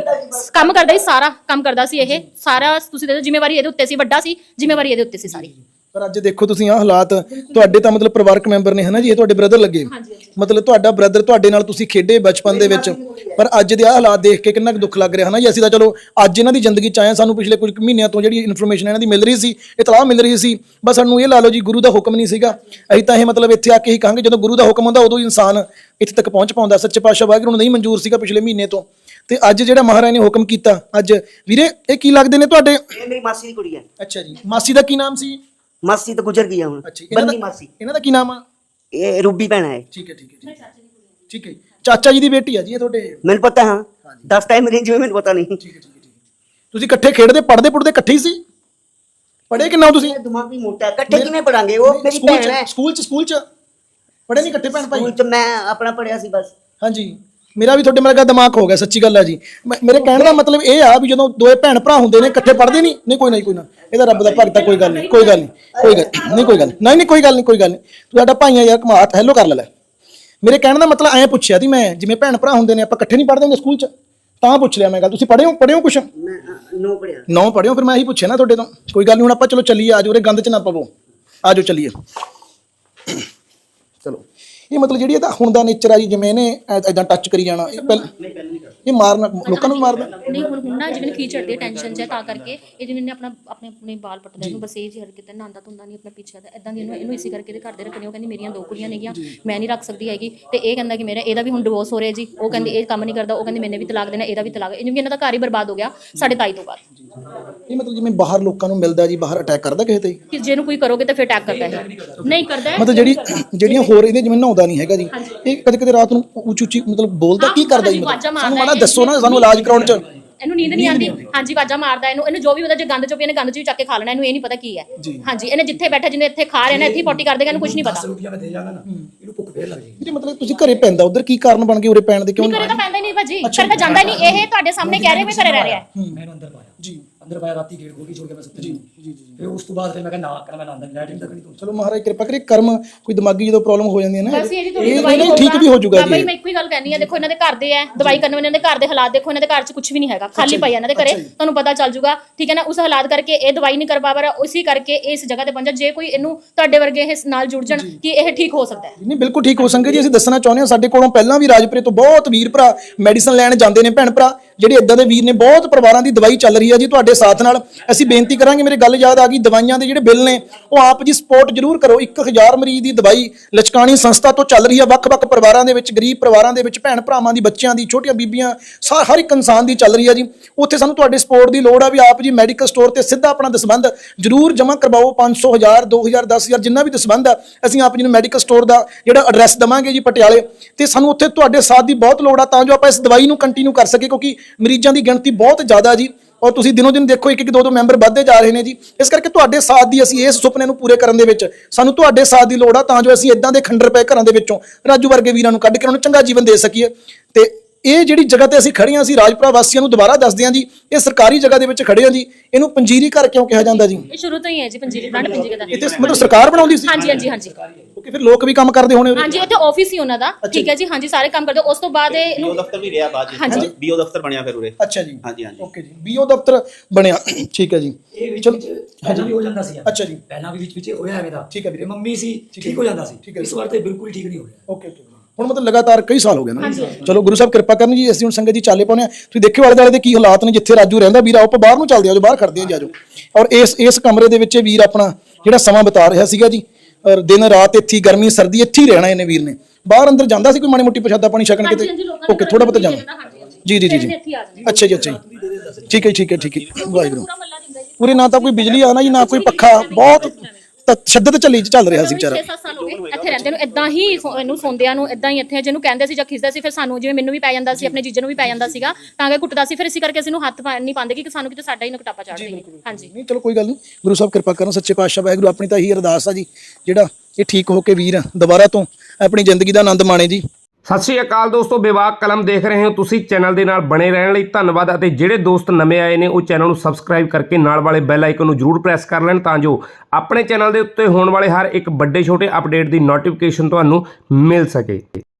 ਕੰਮ ਕਰਦਾ ਸੀ ਸਾਰਾ ਕੰਮ ਕਰਦਾ ਸੀ ਇਹ। ਸਾਰਾ ਤੁਸੀਂ ਦੇਖੋ ਜ਼ਿੰਮੇਵਾਰੀ ਇਹਦੇ ਉੱਤੇ ਸੀ ਵੱਡਾ ਸੀ ਜ਼ਿੰਮੇਵਾਰੀ ਇਹਦੇ ਉੱਤੇ ਸੀ ਸਾਰੀ। ਪਰ ਅੱਜ ਦੇਖੋ ਤੁਸੀਂ ਆ ਹਾਲਾਤ ਤੁਹਾਡੇ ਤਾਂ ਮਤਲਬ ਪਰਿਵਾਰਕ ਮੈਂਬਰ ਨੇ ਹਨਾ ਜੀ ਇਹ ਤੁਹਾਡੇ ਬ੍ਰਦਰ ਲੱਗੇ। ਮਤਲਬ ਤੁਹਾਡਾ ਬ੍ਰਦਰ ਤੁਹਾਡੇ ਨਾਲ ਤੁਸੀਂ ਖੇਡੇ ਬਚਪਨ ਦੇ ਵਿੱਚ ਪਰ ਅੱਜ ਦੇ ਆ ਹਾਲਾਤ ਦੇਖ ਕੇ ਕਿੰਨਾ ਕੁ ਦੁੱਖ ਲੱਗ ਰਿਹਾ ਹਨਾ ਜੀ। ਅਸੀਂ ਤਾਂ ਚਲੋ ਅੱਜ ਇਹਨਾਂ ਦੀ ਜ਼ਿੰਦਗੀ ਚ ਆਏ ਹਾਂ ਸਾਨੂੰ ਪਿਛਲੇ ਕੁਝ ਕੁ ਮਹੀਨਿਆਂ ਤੋਂ ਜਿਹੜੀ ਇਨਫੋਰਮੇਸ਼ਨ ਇਹਨਾਂ ਦੀ ਮਿਲ ਰਹੀ ਸੀ ਇਤਲਾਹ ਮਿਲ ਰਹੀ ਸੀ। ਬਸ ਸਾਨੂੰ ਇਹ ਲਾ ਲਓ ਜੀ ਗੁਰੂ ਦਾ ਹੁਕਮ ਨਹੀਂ ਸੀਗਾ। ਅਸੀਂ ਤਾਂ ਇਹ ਮਤਲਬ ਇੱਥੇ ਆ ਕੇ ਹੀ ਕਹਾਂਗੇ ਜਦੋਂ ਗੁਰੂ ਦਾ ਹੁਕਮ ਹੁੰਦਾ ਉਦੋਂ ਹੀ ਇਨਸਾਨ ਇੱਥੇ ਤੱਕ ਪਹੁੰਚ ਪਾਉਂਦਾ। ਸੱਚੇ ਪਾਤਸ਼ਾਹ ਵਾਹਿਗੁਰੂ ਨੂੰ ਨਹੀਂ ਮਨਜ਼ੂਰ ਸੀਗਾ ਪਿਛਲੇ ਮਹੀਨੇ ਤੋਂ। ਤੇ ਅੱਜ ਜਿਹੜਾ ਮਹਾਰਾਜ ਨੇ ਹੁਕਮ ਕੀਤਾ ਅੱਜ ਵੀਰੇ ਇਹ ਕੀ ਲੱਗਦੇ ਨੇ ਤੁਹਾਡੇ? ਇਹ ਮੇਰੀ ਮਾਸੀ ਦੀ ਕੁੜੀ ਹੈ। ਅੱਛਾ ਜੀ ਮਾਸੀ ਦਾ ਕੀ ਨਾਮ ਸੀ? ਮਾਸੀ ਤਾਂ ਗੁਜ਼ਰ ਗਈ ਆ ਹੁਣ ਅੱਛਾ ਇਹਨਾਂ ਬੰਨੀ ਦਾ ਮਾਸੀ। ਇਹਨਾਂ ਦਾ ਕੀ ਨਾਮ ਆ? ਇਹ ਰੂਬੀ ਭੈਣ ਹੈ ਠੀਕ ਹੈ ਠੀਕ ਹੈ ਠੀਕ ਹੈ। ਠੀਕ ਹੈ ਚਾਚਾ ਜੀ ਦੀ ਬੇਟੀ ਆ ਜੀ ਇਹ ਤੁਹਾਡੇ? ਮੈਨੂੰ ਪਤਾ ਹਾਂ ਦਸ ਟਾਈਮ ਰੇਂਜ ਜਿਵੇਂ ਮੈਨੂੰ ਪਤਾ ਨਹੀਂ। ਠੀਕ ਹੈ ਠੀਕ ਹੈ ਠੀਕ ਹੈ। ਤੁਸੀਂ ਇਕੱਠੇ ਖੇਡਦੇ ਪੜਦੇ ਪੁੜਦੇ ਇਕੱਠੇ ਹੀ ਸੀ? ਪੜੇ ਕਿੰਨਾ ਹੋ ਤੁਸੀਂ? ਦਿਮਾਗ ਵੀ ਮੋਟਾ ਹੈ ਇਕੱਠੇ ਕਿਵੇਂ ਪੜਾਂਗੇ ਉਹ ਮੇਰੀ ਸਕੂਲ ਭੈਣ ਹੈ। ਚ ਸਕੂਲ ਚ ਸਕੂਲ ਚ? ਪੜੇ ਨਹੀਂ ਇਕੱਠੇ ਭੈਣ ਭਾਈ? ਸਕੂਲ ਚ ਮੈਂ ਆਪਣਾ ਪੜਿਆ ਸੀ ਬਸ। ਹਾਂਜੀ। ਮੇਰਾ ਵੀ ਤੁਹਾਡੇ ਵਰਗਾ ਦਿਮਾਗ ਹੋ ਗਿਆ ਸੱਚੀ ਗੱਲ ਆ ਜੀ ਮੈਂ- ਮੇਰੇ ਕਹਿਣ ਦਾ ਮਤਲਬ ਇਹ ਆ ਵੀ ਜਦੋਂ ਦੋਏ ਭੈਣ ਭਰਾ ਹੁੰਦੇ ਨੇ ਇਕੱਠੇ ਪੜਦੇ ਨਹੀਂ ਨਹੀਂ ਕੋਈ ਨਹੀਂ ਕੋਈ ਨਾ। ਇਹਦਾ ਰੱਬ ਦਾ ਭਗਤ ਆ ਕੋਈ ਗੱਲ ਨਹੀਂ ਕੋਈ ਗੱਲ ਨਹੀਂ ਕੋਈ ਗੱਲ ਨਹੀਂ ਕੋਈ ਗੱਲ ਨਹੀਂ ਨਹੀਂ ਨਹੀਂ ਕੋਈ ਗੱਲ ਨਹੀਂ ਕੋਈ ਗੱਲ ਨਹੀਂ ਤੂੰ ਸਾਡਾ ਭਾਈ ਆ ਯਾਰ ਕਮਾਤ ਹੈਲੋ ਕਰ ਲੈ ਲੈ। ਮੇਰੇ ਕਹਿਣ ਦਾ ਮਤਲਬ ਐਂ ਪੁੱਛਿਆ ਸੀ ਮੈਂ ਜਿਵੇਂ ਭੈਣ ਭਰਾ ਹੁੰਦੇ ਨੇ ਆਪਾਂ ਇਕੱਠੇ ਨਹੀਂ ਪੜਦੇ ਹੁੰਦੇ ਸਕੂਲ ਚ? ਤਾਂ ਪੁੱਛ ਲਿਆ ਮੈਂ ਗੱਲ। ਤੁਸੀਂ ਪੜ੍ਹੇ ਹੋ ਪੜ੍ਹੇ ਹੋ ਕੁਛ? ਮੈਂ ਅ, ਨੌ ਪੜਿਆ ਨੌ ਪੜ੍ਹੇ ਹੋ ਫਿਰ ਮੈਂ ਇਹੀ ਪੁੱਛਿਆ ਨਾ ਤੁਹਾਡੇ ਤੋਂ। ਕੋਈ ਗੱਲ ਨਹੀਂ ਹੁਣ ਆਪਾਂ ਚਲੋ ਚੱਲੀਏ ਆਜੋ ਉਰੇ ਗੰਦ ਚ ਨਾ ਪਵੋ। ਆਜੋ ਚੱਲੀਏ। ਚਲੋ। ਇਹ ਮਤਲਬ ਜਿਹੜੀ ਇਹਦਾ ਹੁਣ ਦਾ ਨੇਚਰ ਆ ਜੀ ਜਿਵੇਂ ਇਹਨੇ ਐਦਾਂ ਟੱਚ ਕਰੀ ਜਾਣਾ ਇਹ ਪਹਿਲ ਇਹ ਮਾਰਨਾ ਲੋਕਾਂ ਨੂੰ ਵੀ ਮਾਰਦਾ ਨਹੀਂ ਹੁਣ ਹੁਣ ਨਾ ਜਿਵੇਂ ਖੀਚ ਚੜਦੀ ਟੈਨਸ਼ਨ ਚ ਹੈ, ਤਾਂ ਕਰਕੇ ਇਹ ਜਿਵੇਂ ਨੇ ਆਪਣਾ ਆਪਣੇ ਆਪਣੇ ਬਾਲ ਪੱਟਦਾ ਇਹਨੂੰ ਬਸ ਇਹ ਜਿਹੀ ਹਰਕਤ ਨਹਾਉਂਦਾ ਧੁੰਦਾ ਨਹੀਂ ਆਪਣਾ ਪਿੱਛੇ ਦਾ ਇਦਾਂ ਦੀ ਇਹਨੂੰ ਇਹਨੂੰ ਇਸੇ ਕਰਕੇ ਇਹਦੇ ਘਰ ਦੇ ਰੱਖਣੀ ਉਹ ਕਹਿੰਦੀ ਮੇਰੀਆਂ ਦੋ ਕੁੜੀਆਂ ਨੇਗੀਆਂ ਮੈਂ ਨਹੀਂ ਰੱਖ ਸਕਦੀ ਹੈਗੀ। ਤੇ ਇਹ ਕਹਿੰਦਾ ਕਿ ਮੇਰਾ ਇਹਦਾ ਵੀ ਹੁਣ ਡਿਵੋਰਸ ਹੋ ਰਿਹਾ ਜੀ। ਉਹ ਕਹਿੰਦੀ ਇਹ ਕੰਮ ਨਹੀਂ ਕਰਦਾ ਉਹ ਕਹਿੰਦੀ ਮੈਨੇ ਵੀ ਤਲਾਕ ਦੇਣਾ ਇਹਦਾ ਵੀ ਤਲਾਕ। ਜਿਵੇਂ ਇਹਨਾਂ ਦਾ ਘਰ ਹੀ ਬਰਬਾਦ ਹੋ ਗਿਆ ਸਾਡੇ ਤਾਈ ਤੋਂ ਬਾਅਦ। ਇਹ ਮਤਲਬ ਜਿਵੇਂ ਬਾਹਰ ਲੋਕਾਂ ਨੂੰ ਮਿਲਦਾ ਜੀ ਬਾਹਰ ਅਟੈਕ ਕਰਦਾ ਕਿਸੇ ਤੇ? ਕਿ ਜੇ ਨੂੰ ਕੋਈ ਕਰੋਗੇ ਤਾਂ ਫਿਰ ਅਟੈਕ ਕਰਦਾ ਹੈ ਨਹੀਂ ਕਰਦਾ ਮਤਲਬ ਜਿਹੜੀ ਜਿਹੜੀਆਂ ਹੋਰ ਇਹਦੇ ਜਿਵੇਂ ਨਹਾਉਂਦਾ ਪਤਾ ਨਹੀਂ ਹੈਗਾ ਜੀ। ਇਹ ਕਦੇ ਕਦੇ ਰਾਤ ਨੂੰ ਉੱਚੀ ਉੱਚੀ ਮਤਲਬ ਬੋਲਦਾ ਕੀ ਕਰਦਾ ਜੀ ਸਾਨੂੰ ਮਾਰਦਾ ਮਾੜਾ। ਦੱਸੋ ਨਾ ਸਾਨੂੰ ਇਲਾਜ ਕਰਾਉਣ ਚ। ਇਹਨੂੰ ਨੀਂਦ ਨਹੀਂ ਆਉਂਦੀ। ਹਾਂਜੀ ਵਾਜਾ ਮਾਰਦਾ ਇਹਨੂੰ। ਇਹਨੂੰ ਜੋ ਵੀ ਉਹਦਾ ਜੇ ਗੰਦ ਚੋਂ ਵੀ ਇਹਨੇ ਗੰਦ ਚ ਚੱਕ ਕੇ ਖਾ ਲੈਣਾ ਇਹਨੂੰ ਇਹ ਨਹੀਂ ਪਤਾ ਕੀ ਹੈ। ਹਾਂਜੀ ਇਹਨੇ ਜਿੱਥੇ ਬੈਠਾ ਜਿੰਨੇ ਇੱਥੇ ਖਾ ਰਿਹਾ ਨਾ ਇੱਥੇ ਪੋਟੀ ਕਰ ਦੇਗਾ ਇਹਨੂੰ ਕੁਝ ਨਹੀਂ ਪਤਾ। ਰੁਪਈਆ ਮੈਂ ਦੇ ਜਾਣਾ ਨਾ ਇਹਨੂੰ ਭੁੱਖ ਫੇਰ ਲੱਗ ਜਾਏਗੀ ਵੀਰੇ ਮਤਲਬ ਤੁਸੀਂ ਘਰੇ ਪੈਂਦਾ ਉਧਰ ਕੀ ਕਾਰਨ ਬਣ ਗਏ ਉਰੇ ਪੈਣ ਦੇ? ਕਿਉਂ ਨਹੀਂ ਕਰੇ ਤਾਂ ਪੈਂਦਾ ਹੀ ਨਹੀਂ ਭਾਜੀ। ਘਰੇ ਤਾਂ ਜਾਂਦਾ ਹੀ ਨਹੀਂ। ਇਹ ਤੁਹਾਡੇ ਸਾਹਮਣੇ ਕਹਿ ਰਹੇ ਵੀ ਘਰੇ ਰਹਿ ਰਿਹਾ ਹੈ। ਮੈਂ ਇਹਨੂੰ ਅੰਦਰ ਪਾਇਆ ਜੀ ਅੰਦਰ ਪਾਇਆ ਰਾਤੀ ਗੇਟ ਖੋਲ ਕੇ ਛੋੜ ਕੇ ਮੈਂ ਸੁੱਤੇ ਜੀ ਜੀ ਜੀ ਫਿਰ ਉਸ ਤੋਂ ਬਾਅਦ ਫਿਰ ਮੈਂ ਕਿਹਾ ਨਾ ਕਹਿੰਦਾ ਮੈਂ ਤੱਕ ਨਹੀਂ ਤੂੰ ਚਲੋ ਮਹਾਰਾਜ ਕਿਰਪਾ ਕਰੇ ਕਰਮ ਕੋਈ ਦਿਮਾਗੀ ਜਦੋਂ ਪ੍ਰੋਬਲਮ ਹੋ ਜਾਂਦੀ ਹੈ ਨਾ ਬਸ ਇਹ ਜੀ ਥੋੜੀ ਇਹ ਦਵਾਈ ਨਹੀਂ ਠੀਕ ਵੀ ਹੋ ਜਾਊਗਾ ਜੀ ਮੈਂ ਇੱਕੋ ਹੀ ਗੱਲ ਕਹਿਣੀ ਆ ਦੇਖੋ ਇਹਨਾਂ ਦੇ ਘਰ ਦੇ ਹੈ ਦਵਾਈ ਕਰਨ ਵਾਲੇ ਇਹਨਾਂ ਦੇ ਘਰ ਦੇ ਹਾਲਾਤ ਦੇਖੋ ਇਹਨਾਂ ਦੇ ਘਰ 'ਚ ਕੁਝ ਵੀ ਨਹੀਂ ਹੈਗਾ ਖਾਲੀ ਪਈ ਆ ਇਹਨਾਂ ਦੇ ਘਰੇ ਤੁਹਾਨੂੰ ਪਤਾ ਚੱਲ ਜੂਗਾ ਠੀਕ ਹੈ ਨਾ ਉਸ ਹਾਲਾਤ ਕਰਕੇ ਇਹ ਦਵਾਈ ਨਹੀਂ ਕਰ ਪਾ ਰਿਹਾ ਉਸੇ ਕਰਕੇ ਇਸ ਜਗ੍ਹਾ ਤੇ ਪਹੁੰਚਾ ਜੇ ਕੋਈ ਇਹਨੂੰ ਤੁਹਾਡੇ ਵਰਗੇ ਇਹ ਨਾਲ ਜੁੜ ਜਾਣ ਕਿ ਇਹ ਠੀਕ ਹੋ ਸਕਦਾ ਹੈ। ਨਹੀਂ ਬਿਲਕੁਲ ਠੀਕ ਹੋ ਸੰਗਤ ਜੀ ਅਸੀਂ ਦੱਸਣਾ ਚਾਹੁੰਦੇ ਹਾਂ ਸਾਡੇ ਕੋਲੋਂ ਪਹਿਲਾਂ ਵੀ ਰਾਜਪੁਰੇ ਤੋਂ ਬਹੁਤ ਵੀਰ ਭਰਾ ਮੈਡੀਸਨ ਲੈਣ ਜਾਂਦੇ ਨੇ ਭੈਣ ਭਰਾ ਜਿਹੜੇ ਇਦਾਂ ਦੇ ਵੀਰ ਨੇ, ਬਹੁਤ ਪਰਿਵਾਰਾਂ ਦੀ ਦਵਾਈ ਚੱਲ ਰਹੀ ਹੈ ਜੀ ਤੁਹਾਡੇ ਸਾਥ ਨਾਲ। ਅਸੀਂ ਬੇਨਤੀ ਕਰਾਂਗੇ, ਮੇਰੇ ਗੱਲ ਯਾਦ ਆ ਗਈ, ਦਵਾਈਆਂ ਦੇ ਜਿਹੜੇ ਬਿੱਲ ਨੇ, ਉਹ ਆਪ ਜੀ ਸਪੋਰਟ ਜ਼ਰੂਰ ਕਰੋ। 1000 ਮਰੀਜ਼ ਦੀ ਦਵਾਈ ਲਚਕਾਣੀ ਸੰਸਥਾ ਤੋਂ ਚੱਲ ਰਹੀ ਹੈ ਵੱਖ-ਵੱਖ ਪਰਿਵਾਰਾਂ ਦੇ ਵਿੱਚ, ਗਰੀਬ ਪਰਿਵਾਰਾਂ ਦੇ ਵਿੱਚ, ਭੈਣ ਭਰਾਵਾਂ ਦੀ, ਬੱਚਿਆਂ ਦੀ, ਛੋਟੀਆਂ ਬੀਬੀਆਂ, ਸਾ- ਹਰ ਇੱਕ ਇਨਸਾਨ ਦੀ ਚੱਲ ਰਹੀ ਹੈ ਜੀ। ਉੱਥੇ ਸਾਨੂੰ ਤੁਹਾਡੇ ਸਪੋਰਟ ਦੀ ਲੋੜ ਆ ਵੀ ਆਪ ਜੀ ਮੈਡੀਕਲ ਸਟੋਰ ਤੇ ਸਿੱਧਾ ਆਪਣਾ ਦਸਬੰਧ ਜ਼ਰੂਰ ਜਮ੍ਹਾਂ ਕਰਵਾਓ। 500 1000 2000 10000 ਜਿੰਨਾ ਵੀ ਦਸਬੰਧ ਆ, ਅਸੀਂ ਆਪ ਜੀ ਨੂੰ ਮੈਡੀਕਲ ਸਟੋਰ ਦਾ ਜਿਹੜਾ ਐਡਰੈਸ ਦਵਾਂਗੇ ਜੀ ਪਟਿਆਲੇ। ਤੇ ਸਾਨੂੰ ਉੱਥੇ ਤੁਹਾਡੇ ਸਾਥ ਦੀ ਬਹੁਤ ਲੋੜ ਆ, ਤਾਂ ਜੋ ਆਪਾਂ ਇਸ ਦਵਾਈ ਨੂੰ ਕੰਟੀਨਿਊ ਕਰ ਸਕੀਏ, ਕਿਉਂਕਿ ਮਰੀਜ਼ਾਂ ਦੀ ਗਿਣਤੀ ਬਹੁਤ ਜ਼ਿਆਦਾ ਜੀ। ਔਰ ਤੁਸੀਂ ਦਿਨੋ ਦਿਨ ਦੇਖੋ ਇੱਕ ਇੱਕ ਦੋ ਦੋ ਮੈਂਬਰ ਵੱਧਦੇ ਜਾ ਰਹੇ ਨੇ ਜੀ। ਇਸ ਕਰਕੇ ਤੁਹਾਡੇ ਸਾਥ ਦੀ ਅਸੀਂ ਇਸ ਸੁਪਨੇ ਨੂੰ ਪੂਰੇ ਕਰਨ ਦੇ ਵਿੱਚ, ਸਾਨੂੰ ਤੁਹਾਡੇ ਸਾਥ ਦੀ ਲੋੜ ਆ, ਤਾਂ ਜੋ ਅਸੀਂ ਇਦਾਂ ਦੇ ਖੰਡਰ ਪਏ ਘਰਾਂ ਦੇ ਵਿੱਚੋਂ, ਰਾਜੂ ਵਰਗੇ ਵੀਰਾਂ ਨੂੰ ਕੱਢ ਕੇ ਉਹਨਾਂ ਨੂੰ ਚੰਗਾ ਜੀਵਨ ਦੇ ਸਕੀਏ। ਤੇ ਇਹ ਜਿਹੜੀ ਜਗ੍ਹਾ ਤੇ ਅਸੀਂ ਖੜੇ ਹਾਂ ਅਸੀਂ ਰਾਜਪੁਰਾ ਵਾਸੀਆਂ ਨੂੰ ਦੁਬਾਰਾ ਦੱਸਦੇ ਹਾਂ ਜੀ ਇਹ ਸਰਕਾਰੀ ਜਗ੍ਹਾ ਦੇ ਵਿੱਚ ਖੜੇ ਹਾਂ ਜੀ ਇਹਨੂੰ ਪੰਜੀਰੀ ਘਰ ਕਿਉਂ ਕਿਹਾ ਜਾਂਦਾ ਜੀ? ਇਹ ਸ਼ੁਰੂ ਤੋਂ ਹੀ ਹੈ ਜੀ ਪੰਜੀਰੀ ਬ੍ਰਾਂਡ ਪੰਜੀਰੀ ਦਾ। ਇੱਥੇ ਮਤਲਬ ਸਰਕਾਰ ਬਣਾਉਂਦੀ ਸੀ? ਹਾਂਜੀ ਹਾਂਜੀ ਹਾਂਜੀ। ਕਿਉਂਕਿ ਫਿਰ ਲੋਕ ਵੀ ਕੰਮ ਕਰਦੇ ਹੋਣੇ। ਹਾਂਜੀ ਇੱਥੇ ਆਫਿਸ ਹੀ ਉਹਨਾਂ ਦਾ। ਠੀਕ ਹੈ ਜੀ ਹਾਂਜੀ ਸਾਰੇ ਕੰਮ ਕਰਦੇ। ਉਸ ਤੋਂ ਬਾਅਦ ਇਹ ਬੀਓ ਇਹਨੂੰ ਦਫ਼ਤਰ ਵੀ ਰਿਹਾ ਬਾਅਦ ਹਾਂਜੀ। ਬੀਓ ਦਫ਼ਤਰ ਬਣਿਆ ਫਿਰ ਉਰੇ। ਅੱਛਾ ਜੀ। ਹਾਂਜੀ ਹਾਂਜੀ। ਓਕੇ ਜੀ। ਬੀਓ ਦਫ਼ਤਰ ਬਣਿਆ। ਠੀਕ ਹੈ ਜੀ। ਇਹ ਵਿੱਚ ਵਿੱਚ ਪਹਿਲਾਂ ਵੀ ਹੋ ਜਾਂਦਾ ਸੀ ਅੱਛਾ ਜੀ। ਪਹਿਲਾਂ ਵੀ ਵਿੱਚ ਵਿੱਚ ਹੋਇਆ ਐਵੇਂ ਦਾ। ਠੀਕ ਹੈ ਵੀਰੇ। ਮੰਮੀ ਸੀ ਠੀਕ ਹੋ ਜਾਂਦਾ ਸੀ। ਇਸ ਵਾਰ ਤੇ ਬਿਲਕੁਲ ਠੀਕ ਨਹੀਂ ਹੋ ਰਿਹਾ। Okay okay. ਹੁਣ ਮਤਲਬ ਲਗਾਤਾਰ ਕਈ ਸਾਲ ਹੋ ਗਏ ਨਾ। ਚਲੋ ਗੁਰੂ ਸਾਹਿਬ ਕਿਰਪਾ ਕਰਨ ਜੀ ਅਸੀਂ ਹੁਣ ਸੰਗਤ ਜੀ ਚਾਲੇ ਪਾਉਨੇ ਆ ਤੁਸੀਂ ਦੇਖਿਓ ਆਲੇ ਦੁਆਲੇ ਦੇ ਕੀ ਹਾਲਾਤ ਨੇ ਜਿੱਥੇ ਰਾਜੂ ਰਹਿੰਦਾ ਵੀਰ ਆਪਾਂ ਬਾਹਰ ਨੂੰ ਚੱਲਦੇ ਆ ਜੋ ਬਾਹਰ ਖੜਦੇ ਆਜੋ ਔਰ ਇਸ ਇਸ ਕਮਰੇ ਦੇ ਵਿੱਚ ਵੀਰ ਆਪਣਾ ਜਿਹੜਾ ਸਮਾਂ ਬਿਤਾ ਰਿਹਾ ਸੀਗਾ ਜੀ ਔਰ ਦਿਨ ਰਾਤ ਇੱਥੇ ਗਰਮੀ ਸਰਦੀ ਇੱਥੇ ਰਹਿਣਾ ਇਹਨੇ ਵੀਰ ਨੇ। ਬਾਹਰ ਅੰਦਰ ਜਾਂਦਾ ਸੀ ਕੋਈ ਮਾੜੀ ਮੋਟੀ ਪ੍ਰਸ਼ਾਦਾ ਪਾਣੀ ਛਕਣ ਕਿਤੇ? ਓਕੇ ਥੋੜਾ ਵਿੱਚ ਜਾਂਦਾ। ਜੀ ਜੀ ਜੀ ਜੀ। ਅੱਛਾ ਜੀ ਅੱਛਾ ਜੀ। ਠੀਕ ਹੈ ਠੀਕ ਹੈ ਠੀਕ ਹੈ। ਵਾਹਿਗੁਰੂ। ਪੂਰਾ ਨਾ ਤਾਂ ਕੋਈ ਬਿਜਲੀ ਆ ਨਾ ਜੀ ਨਾ ਕੋਈ ਪੱਖਾ। ਬਹੁਤ ਤਸ਼ੱਦਦ ਚੱਲੀ ਚੱਲ ਰਿਹਾ ਸੀ ਵਿਚਾਰਾ। 6-7 ਸਾਲ ਹੋ ਗਏ। ਇੱਥੇ ਰਹਿੰਦੇ ਨੂੰ ਇਦਾਂ ਹੀ ਸੌ- ਇਹਨੂੰ ਸੌਂਦਿਆਂ ਨੂੰ ਇਦਾਂ ਹੀ ਇੱਥੇ ਜਿਹਨੂੰ ਕਹਿੰਦੇ ਸੀ ਜਾਂ ਖਿੱਚਦਾ ਸੀ ਫਿਰ ਸਾਨੂੰ ਜਿਵੇਂ ਮੈਨੂੰ ਵੀ ਪੈ ਜਾਂਦਾ ਸੀ ਆਪਣੇ ਜੀਜੇ ਨੂੰ ਵੀ ਪੈ ਜਾਂਦਾ ਸੀਗਾ ਤਾਂ ਕਿ ਕੁੱਟਦਾ ਸੀ। ਫਿਰ ਇਸੇ ਕਰਕੇ ਅਸੀਂ ਨੂੰ ਹੱਥ ਪਾ- ਨਹੀਂ ਪਾਉਂਦੇ ਕਿ ਸਾਨੂੰ ਕਿਤੇ ਸਾਡਾ ਹੀ ਨਕਟਾਪਾ ਚੜ੍ਹ ਜਾਏ ਹਾਂਜੀ। ਨਹੀਂ ਚਲੋ ਕੋਈ ਗੱਲ ਨਹੀਂ। ਗੁਰੂ ਸਾਹਿਬ ਕਿਰਪਾ ਕਰਨ ਸੱਚੇ ਪਾਤਸ਼ਾਹ ਵਾਹਿਗੁਰੂ ਆਪਣੀ ਤਾਂ ਇਹੀ ਅਰਦਾਸ ਆ ਜੀ ਜਿਹੜਾ ਇਹ ਠੀਕ ਹੋ ਕੇ ਵੀਰ ਦੁਬਾਰਾ ਤੋਂ ਆਪਣੀ ਜ਼ਿੰਦਗੀ ਦਾ ਆਨੰਦ ਮਾਣੇ ਜੀ। ਸਤਿ ਸ਼੍ਰੀ ਅਕਾਲ ਦੋਸਤੋ ਵਿਵਾਕ ਕਲਮ ਦੇਖ ਰਹੇ ਹੋ ਤੁਸੀਂ ਚੈਨਲ ਦੇ ਨਾਲ ਬਣੇ ਰਹਿਣ ਲਈ ਧੰਨਵਾਦ ਅਤੇ ਜਿਹੜੇ ਦੋਸਤ ਨਵੇਂ ਆਏ ਨੇ, ਉਹ ਚੈਨਲ ਨੂੰ ਸਬਸਕ੍ਰਾਈਬ ਕਰਕੇ ਨਾਲ ਵਾਲੇ ਬੈਲ ਆਈਕਨ ਨੂੰ ਜਰੂਰ ਪ੍ਰੈਸ ਕਰ ਲੈਣ ਤਾਂ ਜੋ ਆਪਣੇ ਚੈਨਲ ਦੇ ਉੱਤੇ ਹੋਣ ਵਾਲੇ ਹਰ ਇੱਕ ਵੱਡੇ ਛੋਟੇ ਅਪਡੇਟ ਦੀ ਨੋਟੀਫਿਕੇਸ਼ਨ ਤੁਹਾਨੂੰ ਮਿਲ ਸਕੇ।